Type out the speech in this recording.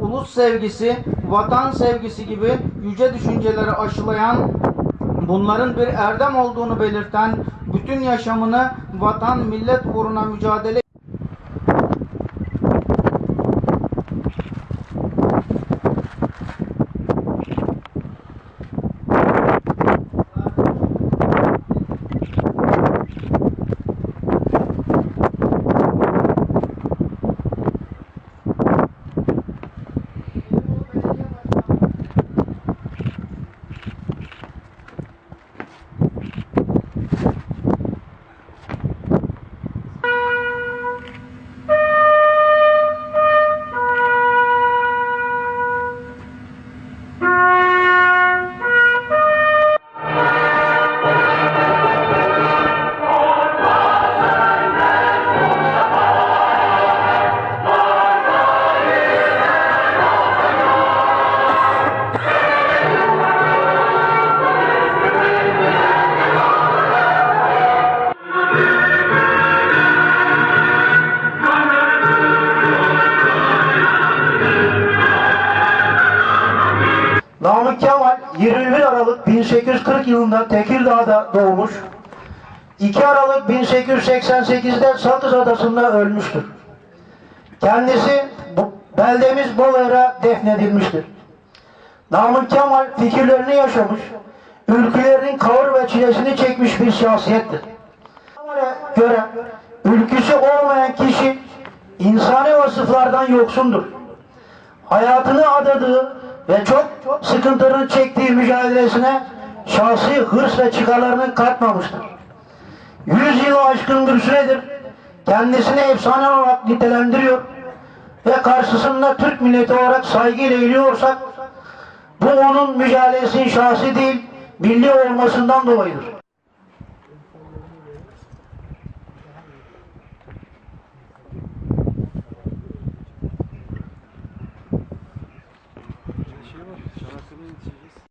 ulus sevgisi, vatan sevgisi gibi yüce düşünceleri aşılayan, bunların bir erdem olduğunu belirten, bütün yaşamını vatan, millet uğruna mücadele Namık Kemal 21 Aralık 1840 yılında Tekirdağ'da doğmuş. 2 Aralık 1888'de Sakız Adası'nda ölmüştür. Kendisi beldemiz Bolayır'a defnedilmiştir. Namık Kemal fikirlerini yaşamış, ülkülerinin kavur ve çilesini çekmiş bir şahsiyettir. Kemal'e göre ülküsü olmayan kişi insani vasıflardan yoksundur hayatını adadığı ve çok sıkıntılarını çektiği mücadelesine şahsi hırs ve çıkarlarını katmamıştır. Yüz yılı aşkın bir süredir kendisini efsane olarak nitelendiriyor ve karşısında Türk milleti olarak saygıyla eğiliyorsak bu onun mücadelesinin şahsi değil milli olmasından dolayıdır. şey var. Şarkını içeceğiz.